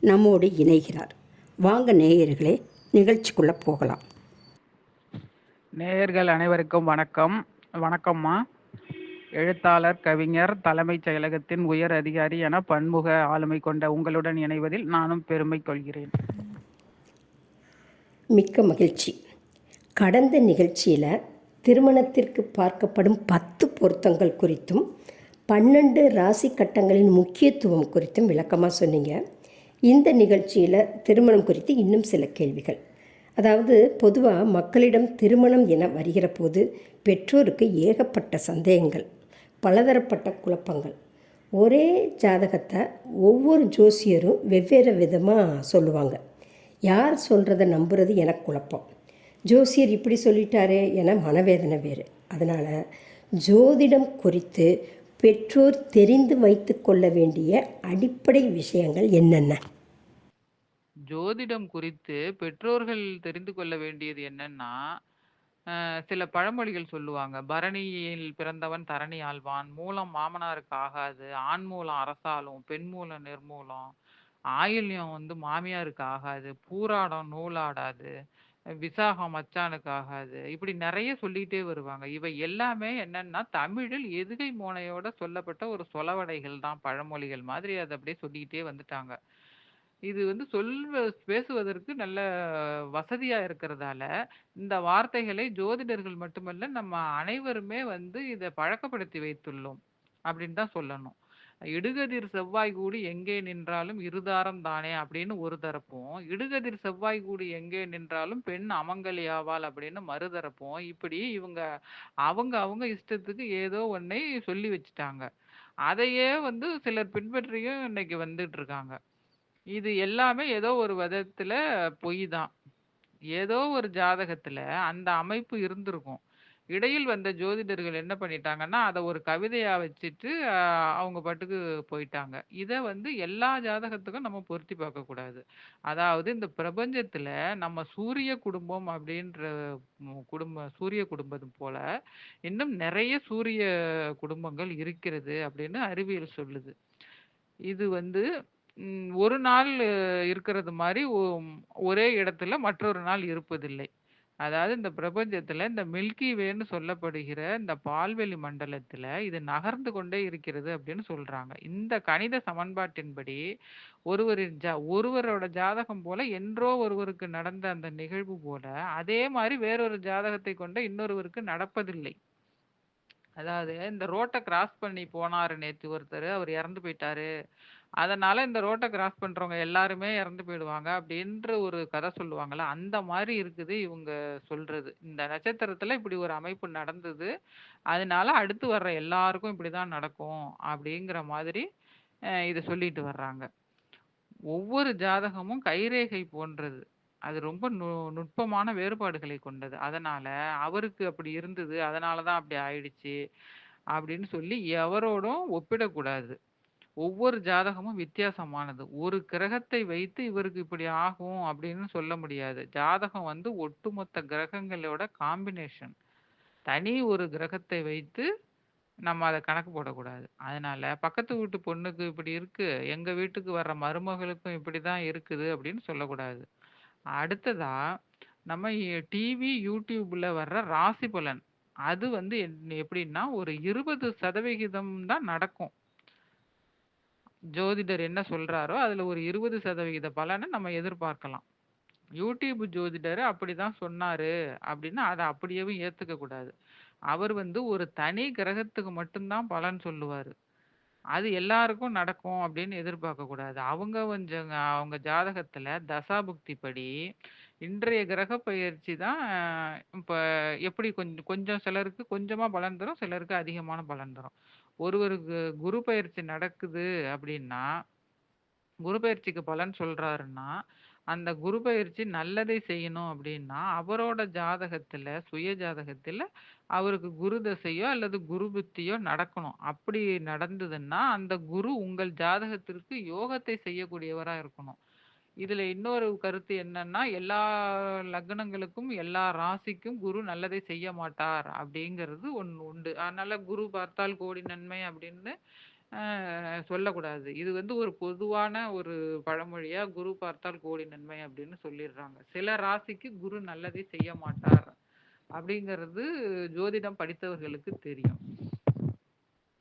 நம்மோடு இணைகிறார். வாங்க நேயர்களே நிகழ்ச்சிக்குள்ளே போகலாம். நேயர்கள் அனைவருக்கும் வணக்கம். வணக்கம்மா. எழுத்தாளர் கவிஞர் தலைமைச் செயலகத்தின் உயர் அதிகாரி என பன்முக ஆளுமை கொண்ட உங்களுடன் இணைவதில் நானும் பெருமை கொள்கிறேன். மிக்க மகிழ்ச்சி. கடந்த நிகழ்ச்சியில் திருமணத்திற்கு பார்க்கப்படும் பத்து பொருத்தங்கள் குறித்தும் பன்னெண்டு ராசி கட்டங்களின் முக்கியத்துவம் குறித்தும் விளக்கமாக சொன்னீங்க. இந்த நிகழ்ச்சியில் திருமணம் குறித்து இன்னும் சில கேள்விகள். அதாவது பொதுவாக மக்களிடம் திருமணம் என வருகிற போது பெற்றோருக்கு ஏகப்பட்ட சந்தேகங்கள் பலதரப்பட்ட குழப்பங்கள். ஒரே ஜாதகத்தை ஒவ்வொரு ஜோசியரும் வெவ்வேறு விதமாக சொல்லுவாங்க. யார் சொல்கிறத நம்புறது எனக்கு குழப்பம். ஜோசியர் இப்படி சொல்லிட்டாரே என மனவேதனை வேறு. அதனால் ஜோதிடம் குறித்து பெற்றோர் தெரிந்து வைத்து கொள்ள வேண்டிய அடிப்படை விஷயங்கள் என்னென்ன? ஜோதிடம் குறித்து பெற்றோர்கள் தெரிந்து கொள்ள வேண்டியது என்னன்னா சில பழமொழிகள் சொல்லுவாங்க. பரணியில் பிறந்தவன் தரணி ஆழ்வான் மூலம் மாமனாருக்கு ஆகாது ஆண் மூலம் அரசாலும் பெண் மூலம் நிர்மூலம் ஆயில்யம் வந்து மாமியாருக்கு ஆகாது பூராடம் நூலாடாது விசாகம் மச்சானுக்கு ஆகாது. இப்படி நிறைய சொல்லிட்டே வருவாங்க. இவை எல்லாமே என்னன்னா தமிழில் எதுகை மோனையோட சொல்லப்பட்ட ஒரு சொலவடைகள் தான் பழமொழிகள் மாதிரி அதை அப்படியே சொல்லிக்கிட்டே வந்துட்டாங்க. இது வந்து சொல்வ பேசுவதற்கு நல்ல வசதியா இருக்கிறதால இந்த வார்த்தைகளை ஜோதிடர்கள் மட்டுமல்ல நம்ம அனைவருமே வந்து இதை பழக்கப்படுத்தி வைத்துள்ளோம் அப்படின்னு தான் சொல்லணும். இடுகதிர் செவ்வாய் கூடி எங்கே நின்றாலும் இருதாரம் தானே அப்படின்னு ஒரு தரப்பும் இடுகதிர் செவ்வாய் கூடி எங்கே நின்றாலும் பெண் அமங்கலி ஆவாள் அப்படின்னு மறுதரப்பும். இப்படி இவங்க அவங்க அவங்க இஷ்டத்துக்கு ஏதோ ஒன்னை சொல்லி வச்சுட்டாங்க. அதையே வந்து சிலர் பின்பற்றியும் இன்னைக்கு வந்துட்டு இருக்காங்க இது எல்லாமே ஏதோ ஒரு விதத்துல பொய் தான். ஏதோ ஒரு ஜாதகத்துல அந்த அமைப்பு இருந்திருக்கும். இடையில் வந்த ஜோதிடர்கள் என்ன பண்ணிட்டாங்கன்னா அதை ஒரு கவிதையா வச்சுட்டு அவங்க பாட்டுக்கு போயிட்டாங்க. இதை வந்து எல்லா ஜாதகத்துக்கும் நம்ம பொருத்தி பார்க்கக்கூடாது. அதாவது இந்த பிரபஞ்சத்துல நம்ம சூரிய குடும்பம் அப்படின்ற குடும்ப சூரிய குடும்பம் போல இன்னும் நிறைய சூரிய குடும்பங்கள் இருக்கிறது அப்படின்னு அறிவியல் சொல்லுது. இது வந்து ஒரு நாள் இருக்கிறது மாதிரி ஒ- ஒரே இடத்துல மற்றொரு நாள் இருப்பதில்லை. அதாவது இந்த பிரபஞ்சத்துல இந்த மில்கி வேன்னு சொல்லப்படுகிற இந்த பால்வெளி மண்டலத்துல இது நகர்ந்து கொண்டே இருக்கிறது அப்படின்னு சொல்றாங்க. இந்த கணித சமன்பாட்டின்படி ஒருவரின் ஜா ஒருவரோட ஜாதகம் போல என்றோ ஒருவருக்கு நடந்த அந்த நிகழ்வு போல அதே மாதிரி வேறொரு ஜாதகத்தை கொண்ட இன்னொருவருக்கு நடப்பதில்லை. அதாவது இந்த ரோட்டை கிராஸ் பண்ணி போனாரு நேத்து ஒருத்தர் அவர் இறந்து போயிட்டாரு. அதனால இந்த ரோட்டை கிராஸ் பண்றவங்க எல்லாருமே இறந்து போயிடுவாங்க அப்படின்ற ஒரு கதை சொல்லுவாங்கல்ல அந்த மாதிரி இருக்குது இவங்க சொல்றது. இந்த நட்சத்திரத்துல இப்படி ஒரு அமைப்பு நடந்தது அதனால அடுத்து வர்ற எல்லாருக்கும் இப்படிதான் நடக்கும் அப்படிங்கிற மாதிரி அஹ் இதை சொல்லிட்டு வர்றாங்க. ஒவ்வொரு ஜாதகமும் கைரேகை போன்றது. அது ரொம்ப நு நுட்பமான வேறுபாடுகளை கொண்டது. அதனால அவருக்கு அப்படி இருந்தது அதனால தான் அப்படி ஆயிடுச்சு அப்படின்னு சொல்லி எவரோடும் ஒப்பிடக்கூடாது. ஒவ்வொரு ஜாதகமும் வித்தியாசமானது. ஒரு கிரகத்தை வைத்து இவருக்கு இப்படி ஆகும் அப்படின்னு சொல்ல முடியாது. ஜாதகம் வந்து ஒட்டுமொத்த கிரகங்களோட காம்பினேஷன் தனி ஒரு கிரகத்தை வைத்து நம்ம அதை கணக்கு போடக்கூடாது. அதனால பக்கத்து வீட்டு பொண்ணுக்கு இப்படி இருக்கு எங்க வீட்டுக்கு வர்ற மருமகளுக்கும் இப்படி தான் இருக்குது அப்படின்னு சொல்லக்கூடாது. அடுத்ததா நம்ம டிவி யூடியூப்ல வர்ற ராசி பலன். அது வந்து எப்படின்னா ஒரு இருபது சதவிகிதம் தான் நடக்கும். ஜோதிடர் என்ன சொல்றாரோ அதுல ஒரு இருபது சதவிகித பலனை நம்ம எதிர்பார்க்கலாம். யூடியூப் ஜோதிடர் அப்படிதான் சொன்னாரு அப்படின்னு அதை அப்படியே ஏத்துக்க கூடாது. அவர் வந்து ஒரு தனி கிரகத்துக்கு மட்டும்தான் பலன் சொல்லுவாரு. அது எல்லாருக்கும் நடக்கும் அப்படின்னு எதிர்பார்க்க கூடாது. அவங்க கொஞ்சம் அவங்க ஜாதகத்துல தசாபுக்தி படி இன்றைய கிரக பயிற்சி தான் இப்போ இப்ப எப்படி கொஞ்சம் கொஞ்சம் சிலருக்கு கொஞ்சமா பலன் தரும் சிலருக்கு அதிகமான பலன் தரும். ஒருவருக்கு குரு பயிற்சி நடக்குது அப்படின்னா குரு பயிற்சிக்கு பலன் சொல்றாருன்னா அந்த குரு பயிற்சி நல்லதை செய்யணும் அப்படின்னா, அவரோட ஜாதகத்துல, சுய ஜாதகத்துல அவருக்கு குரு தசையோ அல்லது குரு புத்தியோ நடக்கணும். அப்படி நடந்ததுன்னா, அந்த குரு உங்கள் ஜாதகத்திற்கு யோகத்தை செய்யக்கூடியவரா இருக்கணும். இதுல இன்னொரு கருத்து என்னன்னா, எல்லா லக்னங்களுக்கும், எல்லா ராசிக்கும் குரு நல்லதை செய்ய மாட்டார் அப்படிங்கிறது ஒன்று உண்டு. அதனால குரு பார்த்தால் கோடி நன்மை அப்படின்னு சொல்லக்கூடாது. இது வந்து ஒரு பொதுவான ஒரு பழமொழியா, குரு பார்த்தால் கோடி நன்மை அப்படின்னு சொல்லிடுறாங்க. சில ராசிக்கு குரு நல்லதை செய்ய மாட்டார் அப்படிங்கிறது ஜோதிடம் படித்தவர்களுக்கு தெரியும்.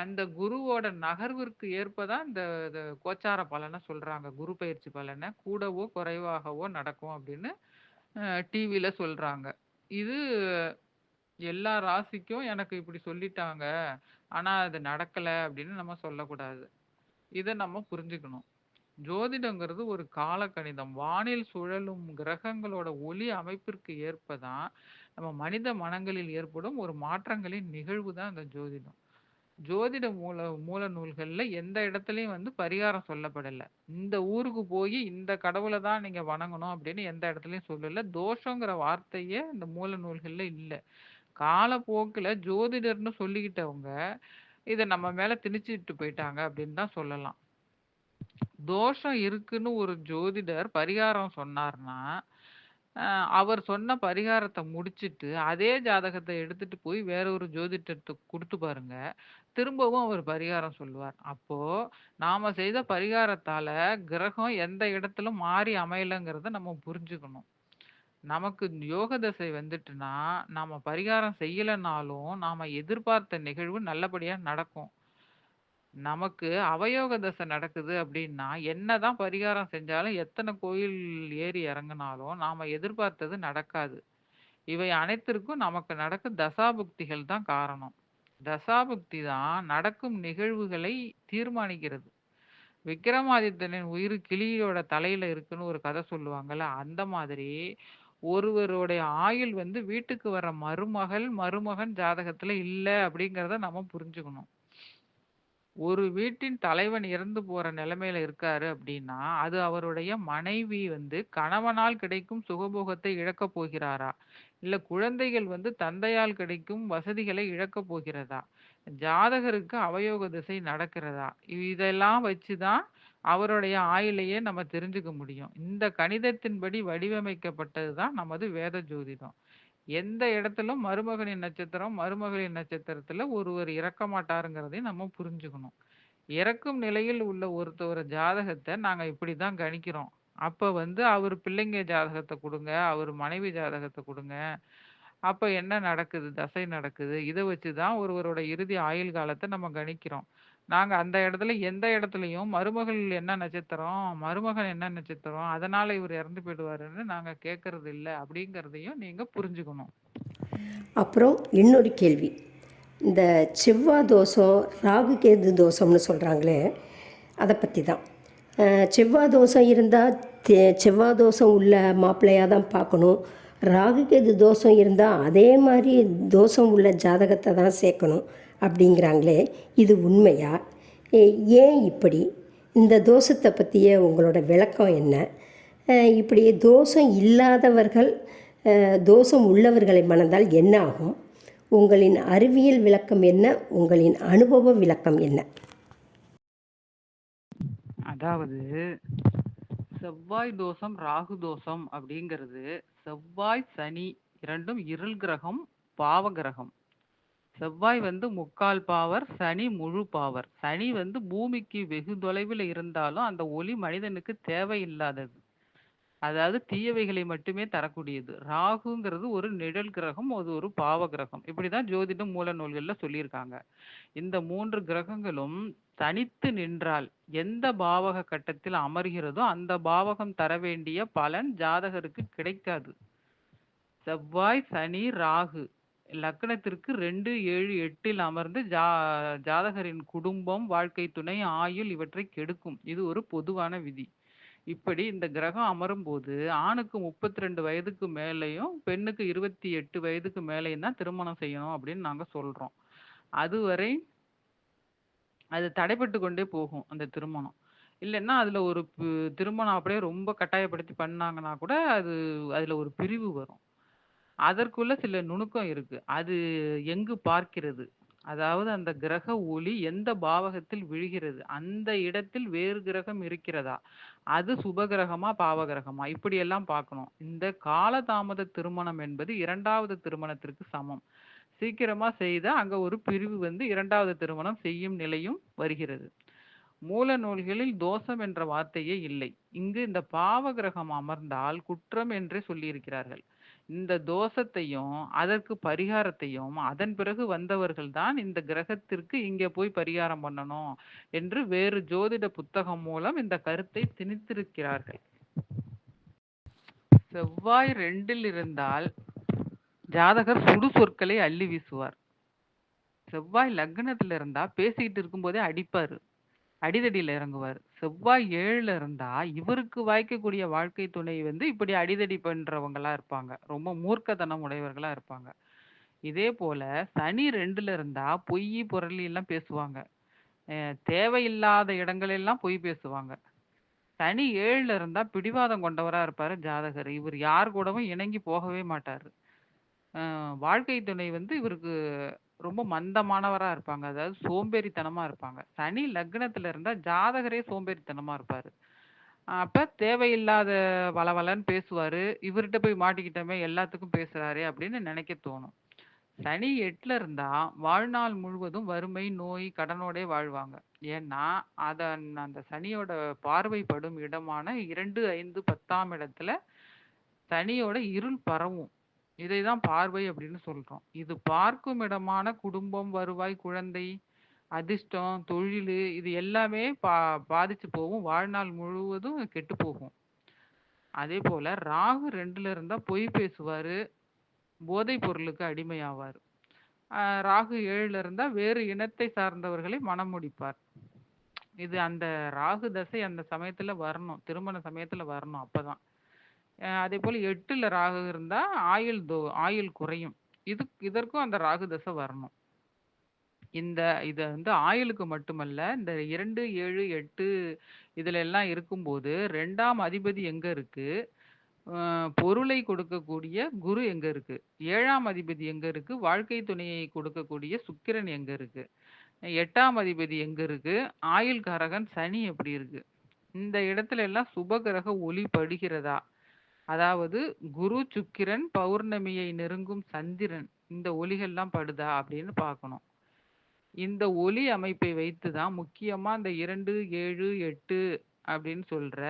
அந்த குருவோட நகர்விற்கு ஏற்பதான் இந்த இந்த கோச்சார பலனை சொல்றாங்க. குரு பயிற்சி பலனை கூடவோ, குறைவாகவோ நடக்கும் அப்படின்னு டிவியில சொல்றாங்க. இது எல்லா ராசிக்கும் எனக்கு இப்படி சொல்லிட்டாங்க. ஆனா அது நடக்கல அப்படின்னு நம்ம சொல்லக்கூடாது. இதை நம்ம புரிஞ்சுக்கணும். ஜோதிடங்கிறது ஒரு காலக்கணிதம். வானில் சுழலும் கிரகங்களோட ஒளி அமைப்பிற்கு ஏற்ப தான், நம்ம மனித மனங்களில் ஏற்படும் ஒரு மாற்றங்களின் நிகழ்வு தான் அந்த ஜோதிடம். ஜோதிட மூல மூல நூல்கள்ல எந்த இடத்துலயும் வந்து பரிகாரம் சொல்லப்படல. இந்த ஊருக்கு போயி இந்த கடவுள தான் நீங்க வணங்கணும் அப்படின்னு எந்த இடத்துலயும் சொல்லல. தோஷங்கிற வார்த்தையே இந்த மூல நூல்கள்ல இல்ல. காலப்போக்குல ஜோதிடர்ன்னு சொல்லிக்கிட்டவங்க, இத நம்ம மேல திணிச்சுட்டு போயிட்டாங்க அப்படின்னு தான் சொல்லலாம். தோஷம் இருக்குன்னு ஒரு ஜோதிடர் பரிகாரம் சொன்னார்னா, அ அவர் சொன்ன பரிகாரத்த முடிச்சுட்டு, அதே ஜாதகத்த எடுத்துட்டு போய் வேற ஒரு ஜோதிடத்துக்கு குடுத்து பாருங்க. திரும்பவும் அவர் பரிகாரம் சொல்லுவார். அப்போ நாம செய்த பரிகாரத்தால கிரகம் எந்த இடத்துல மாறி அமையலங்கிறத நம்ம புரிஞ்சுக்கணும். நமக்கு யோக தசை வந்துட்டுன்னா, நாம பரிகாரம் செய்யலனாலும், நாம எதிர்பார்த்த நிகழ்வு நல்லபடியா நடக்கும். நமக்கு அவயோக தசை நடக்குது அப்படின்னா, என்னதான் பரிகாரம் செஞ்சாலும், எத்தன கோயில் ஏறி இறங்குனாலும், நாம எதிர்பார்த்தது நடக்காது. இவை அனைத்திற்கும் நமக்கு நடக்கும் தசாபுக்திகள் தான் காரணம். தசாபுக்தி தான் நடக்கும் நிகழ்வுகளை தீர்மானிக்கிறது. விக்ரமாதித்தனின் உயிர் கிளியோட தலையில இருக்குன்னு ஒரு கதை சொல்லுவாங்கல்ல, அந்த மாதிரி ஒருவருடைய ஆயுள் வந்து வீட்டுக்கு வர மருமகள், மருமகன் ஜாதகத்துல இல்ல அப்படிங்கிறத நம்ம புரிஞ்சுக்கணும். ஒரு வீட்டின் தலைவன் இறந்து போற நிலைமையில இருக்காரு அப்படின்னா, அது அவருடைய மனைவி வந்து கணவனால் கிடைக்கும் சுகபோகத்தை இழக்கப் போகிறாரா? இல்ல குழந்தைகள் வந்து தந்தையால் கிடைக்கும் வசதிகளை இழக்கப் போகிறதா? ஜாதகருக்கு அவயோக திசை நடக்கிறதா? இதெல்லாம் வச்சு தான் அவருடைய ஆயுளையே நம்ம தெரிஞ்சுக்க முடியும். இந்த கணிதத்தின்படி வடிவமைக்கப்பட்டது தான் நமது வேத ஜோதிடம். எந்த இடத்துல மருமகனின் நட்சத்திரம், மருமகளின் நட்சத்திரத்துல ஒருவர் இறக்க மாட்டாருங்கிறதையும் நம்ம புரிஞ்சுக்கணும். இறக்கும் நிலையில் உள்ள ஒருத்தவர ஜாதகத்த நாங்க இப்படிதான் கணிக்கிறோம். அப்ப வந்து அவர் பிள்ளைங்க ஜாதகத்த குடுங்க, அவர் மனைவி ஜாதகத்த குடுங்க. அப்ப என்ன நடக்குது? தசை நடக்குது. இத வச்சு தான் ஒருவரோட இறுதி ஆயுள் காலத்த நம்ம கணிக்கிறோம். நாங்க அந்த இடத்துல எந்த இடத்துலயும் மருமகள் என்ன நட்சத்திரம், மருமகன் என்ன நட்சத்திரம், அதனால இவரு இறந்து போயிடுவாருன்னு நாங்க கேட்கறது இல்ல. அப்படிங்கிறதையும் நீங்க புரிஞ்சுக்கணும். அப்புறம் இன்னொரு கேள்வி. இந்த செவ்வாய் தோஷம், ராகு கேது தோஷம்னு சொல்றாங்களே, அத பத்தி தான். அ செவ்வாய் தோஷம் இருந்தா, தெ செவ்வாய் தோஷம் உள்ள மாப்பிள்ளையா தான் பார்க்கணும். ராகு கேது தோஷம் இருந்தா, அதே மாரி தோஷம் உள்ள ஜாதகத்த தான் சேர்க்கணும் அப்படிங்கிறாங்களே, இது உண்மையா? ஏன் இப்படி? இந்த தோஷத்தை பற்றிய உங்களோட விளக்கம் என்ன? இப்படி தோஷம் இல்லாதவர்கள், தோஷம் உள்ளவர்களை மணந்தால் என்ன ஆகும்? உங்களின் அறிவியல் விளக்கம் என்ன? உங்களின் அனுபவ விளக்கம் என்ன? அதாவது, செவ்வாய் தோஷம், ராகு தோஷம் அப்படிங்கிறது, செவ்வாய், சனி இரண்டும் இருள் கிரகம், பாவ கிரகம். செவ்வாய் வந்து முக்கால் பாவர், சனி முழு பாவர். சனி வந்து பூமிக்கு வெகு தொலைவில் இருந்தாலும், அந்த ஒளி மனிதனுக்கு தேவையில்லாதது. அதாவது தீயவைகளை மட்டுமே தரக்கூடியது. ராகுங்கிறது ஒரு நிழல் கிரகம், அது ஒரு பாவ கிரகம். இப்படிதான் ஜோதிடம் மூல நூல்கள்ல சொல்லியிருக்காங்க. இந்த மூன்று கிரகங்களும் தனித்து நின்றால், எந்த பாவக கட்டத்தில் அமர்கிறதோ, அந்த பாவகம் தர வேண்டிய பலன் ஜாதகருக்கு கிடைக்காது. செவ்வாய், சனி, ராகு லக்னத்திற்கு 2, 7, 8ல் அமர்ந்து ஜா ஜாதகரின் குடும்பம், வாழ்க்கை துணை, ஆயுள் இவற்றை கெடுக்கும். இது ஒரு பொதுவான விதி. இப்படி இந்த கிரகம் அமரும்போது, ஆணுக்கு 32 வயதுக்கு மேலயும், பெண்ணுக்கு 28 வயதுக்கு மேலயும் தான் திருமணம் செய்யணும் அப்படின்னு நாங்க சொல்றோம். அதுவரை அது தடைப்பட்டு கொண்டே போகும், அந்த திருமணம். இல்லன்னா அதுல ஒரு பு திருமணம் அப்படியே ரொம்ப கட்டாயப்படுத்தி பண்ணாங்கன்னா கூட, அது அதுல ஒரு பிரிவு வரும். அதற்குள்ள சில நுணுக்கம் இருக்கு. அது எங்கு பார்க்கிறது? அதாவது அந்த கிரக ஒளி எந்த பாவகத்தில் விழுகிறது? அந்த இடத்தில் வேறு கிரகம் இருக்கிறதா? அது சுப கிரகமா? பாவ இப்படியெல்லாம் பார்க்கணும். இந்த காலதாமத திருமணம் என்பது 2வது திருமணத்திற்கு சமம். சீக்கிரமா செய்தா அங்க ஒரு பிரிவு வந்து 2வது திருமணம் செய்யும் நிலையும் வருகிறது. மூல நூல்களில் தோஷம் என்ற வார்த்தையே இல்லை. இங்கு இந்த பாவகிரகம் அமர்ந்தால் குற்றம் என்றே சொல்லியிருக்கிறார்கள். இந்த தோஷத்தையும், அதற்கு பரிகாரத்தையும், அதன் பிறகு வந்தவர்கள் தான் இந்த கிரகத்திற்கு இங்கே போய் பரிகாரம் பண்ணணும் என்று வேறு ஜோதிட புத்தகம் மூலம் இந்த கருத்தை திணித்திருக்கிறார்கள். செவ்வாய் ரெண்டில் இருந்தால் ஜாதகர் சுடு சொற்களை அள்ளி வீசுவார். செவ்வாய் லக்னத்துல இருந்தா பேசிக்கிட்டு இருக்கும்போதே அடிப்பாரு. அடிதடியில இறங்குவாரு. செவ்வாய் ஏழுல இருந்தா இவருக்கு வாய்க்கக்கூடிய வாழ்க்கை துணை வந்து இப்படி அடிதடி பண்றவங்களா இருப்பாங்க. ரொம்ப மூர்க்கத்தனம் உடையவர்களா இருப்பாங்க. இதே போல சனி 2ல இருந்தா பொய்யி, புரளி எல்லாம் பேசுவாங்க. அ தேவையில்லாத இடங்களெல்லாம் பொய் பேசுவாங்க. சனி 7ல இருந்தா பிடிவாதம் கொண்டவரா இருப்பாரு ஜாதகர். இவர் யார் கூடவும் இணங்கி போகவே மாட்டாரு. அ வாழ்க்கை துணை வந்து இவருக்கு ரொம்ப மந்தமானவரா இருப்பாங்க. அதாவது சோம்பேறித்தனமா இருப்பாங்க. சனி லக்னத்துல இருந்தா ஜாதகரே சோம்பேறித்தனமா இருப்பாரு. அப்ப தேவையில்லாத வளவளன்னு பேசுவாரு. இவர்ட்ட போய் மாட்டிக்கிட்டோமே எல்லாத்துக்கும் பேசுறாரே அப்படின்னு நினைக்க தோணும். சனி 8ல இருந்தா வாழ்நாள் முழுவதும் வறுமை, நோய், கடனோடே வாழ்வாங்க. ஏன்னா, அதன் அந்த சனியோட பார்வை படும் இடமான 2, 5, 10ஆம் இடத்துல சனியோட இருள் பரவும். இதை தான் பார்வை அப்படின்னு சொல்றோம். இது பார்க்கும் இடமான குடும்பம், வருவாய், குழந்தை, அதிர்ஷ்டம், தொழில் இது எல்லாமே பா பாதிச்சு போகும். வாழ்நாள் முழுவதும் கெட்டு போகும். அதே போல ராகு ரெண்டுல இருந்தா பொய் பேசுவாரு. போதைப் பொருளுக்கு அடிமையாவார் ராகு ஏழுல இருந்தா வேறு இனத்தை சார்ந்தவர்களை மனம் முடிப்பார். இது அந்த ராகு தசை அந்த சமயத்துல வரணும். திருமண சமயத்துல வரணும் அப்பதான். அதே போல் எட்டில் ராகு இருந்தால் ஆயுள் தோ ஆயுள் குறையும். இது இதற்கும் அந்த ராகு தசை வரணும். இந்த இதை வந்து ஆயுளுக்கு மட்டுமல்ல, இந்த 2, 7, 8 இதுல எல்லாம் இருக்கும்போது ரெண்டாம் அதிபதி எங்கே இருக்கு? பொருளை கொடுக்கக்கூடிய குரு எங்க இருக்கு? ஏழாம் அதிபதி எங்க இருக்கு? வாழ்க்கை துணையை கொடுக்கக்கூடிய சுக்கிரன் எங்க இருக்கு? எட்டாம் அதிபதி எங்க இருக்கு? ஆயுள்காரகன் சனி எப்படி இருக்கு? இந்த இடத்துல எல்லாம் சுப கிரக ஒளி படுகிறதா? அதாவது குரு, சுக்கிரன், பௌர்ணமியை நெருங்கும் சந்திரன் இந்த ஒலிகள்லாம் படுதா? அப்படின்னு பார்க்கணும். இந்த ஒளி அமைப்பை வைத்து தான் முக்கியமாக இந்த 2, 7, 8 அப்படின்னு சொல்கிற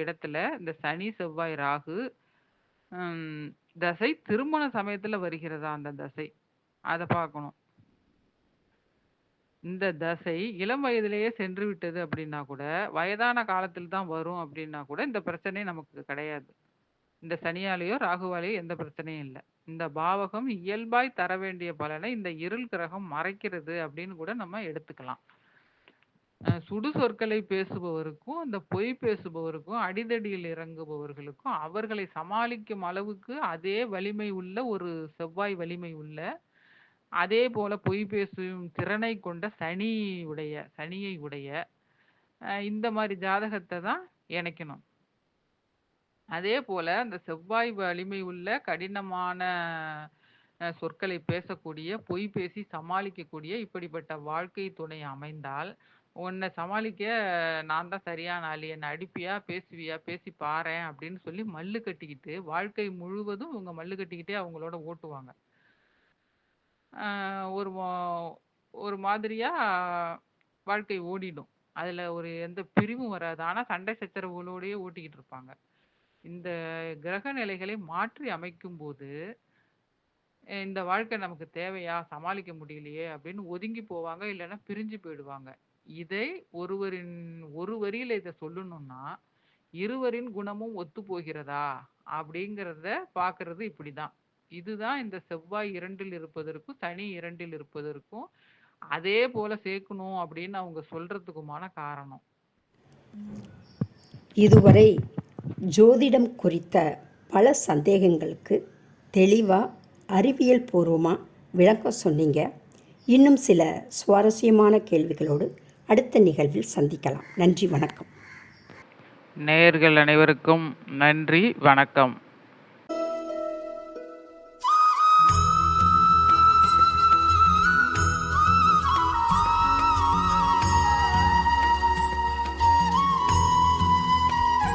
இடத்துல இந்த சனி, செவ்வாய், ராகு தசை திருமண சமயத்தில் வருகிறதா அந்த தசை. அதை பார்க்கணும். இந்த தசை இளம் வயதிலேயே சென்று விட்டது அப்படின்னா கூட, வயதான காலத்தில் தான் வரும் அப்படின்னா கூட இந்த பிரச்சனை நமக்கு கிடையாது. இந்த சனியாலேயோ, ராகுவாலேயோ எந்த பிரச்சனையும் இல்லை இந்த பாவகம் இயல்பாய் தர வேண்டிய பலனை இந்த இருள் கிரகம் மறைக்கிறது அப்படின்னு கூட நம்ம எடுத்துக்கலாம். சுடு சொற்களை பேசுபவருக்கும், இந்த பொய் பேசுபவருக்கும், அடிதடியில் இறங்குபவர்களுக்கும் அவர்களை சமாளிக்கும் அளவுக்கு அதே வலிமை உள்ள ஒரு செவ்வாய் வலிமை உள்ள, அதே போல பொய் பேசும் திறனை கொண்ட சனி உடைய சனியை உடைய இந்த மாதிரி ஜாதகத்தை தான் இணைக்கணும். அதே போல அந்த செவ்வாய் வலிமை உள்ள கடினமான சொற்களை பேசக்கூடிய, பொய் பேசி சமாளிக்கக்கூடிய இப்படிப்பட்ட வாழ்க்கை துணை அமைந்தால், உன்னை சமாளிக்க நான் தான் சரியான ஆளு. என்னை அடிப்பியா? பேசுவியா? பேசி பாரேன் அப்படின்னு சொல்லி மல்லு கட்டிக்கிட்டு, வாழ்க்கை முழுவதும் இவங்க மல்லு கட்டிக்கிட்டே அவங்களோட ஓட்டுவாங்க. ஒரு மோ ஒரு மாதிரியா வாழ்க்கை ஓடிடும். அதுல ஒரு எந்த பிரிவும் வராது. ஆனா சண்டை சச்சரவுகளோடயே ஓட்டிக்கிட்டு இருப்பாங்க. இந்த கிரக நிலைகளை மாற்றி அமைக்கும்போது, அ இந்த வாழ்க்கை நமக்கு தேவையா? சமாளிக்க முடியலையே அப்படின்னு ஒதுங்கி போவாங்க. இல்லைன்னா பிரிஞ்சு போயிடுவாங்க. இதை ஒருவரின் ஒரு வரியில இதை சொல்லணும்னா, இருவரின் குணமும் ஒத்து போகிறதா அப்படிங்கிறத பார்க்கிறது இப்படிதான். இதுதான் இந்த செவ்வாய் இரண்டில் இருப்பதற்கும், சனி இரண்டில் இருப்பதற்கும், அதே போல சேர்க்கணும் அப்படின்னு அவங்க சொல்றதுக்குமான காரணம். இதுவரை ஜோதிடம் குறித்த பல சந்தேகங்களுக்கு தெளிவாக அறிவியல் பூர்வமாக விளக்கம் சொன்னீங்க. இன்னும் சில சுவாரஸ்யமான கேள்விகளோடு அடுத்த நிகழ்வில் சந்திக்கலாம். நன்றி, வணக்கம். நேர்கள் அனைவருக்கும் நன்றி வணக்கம்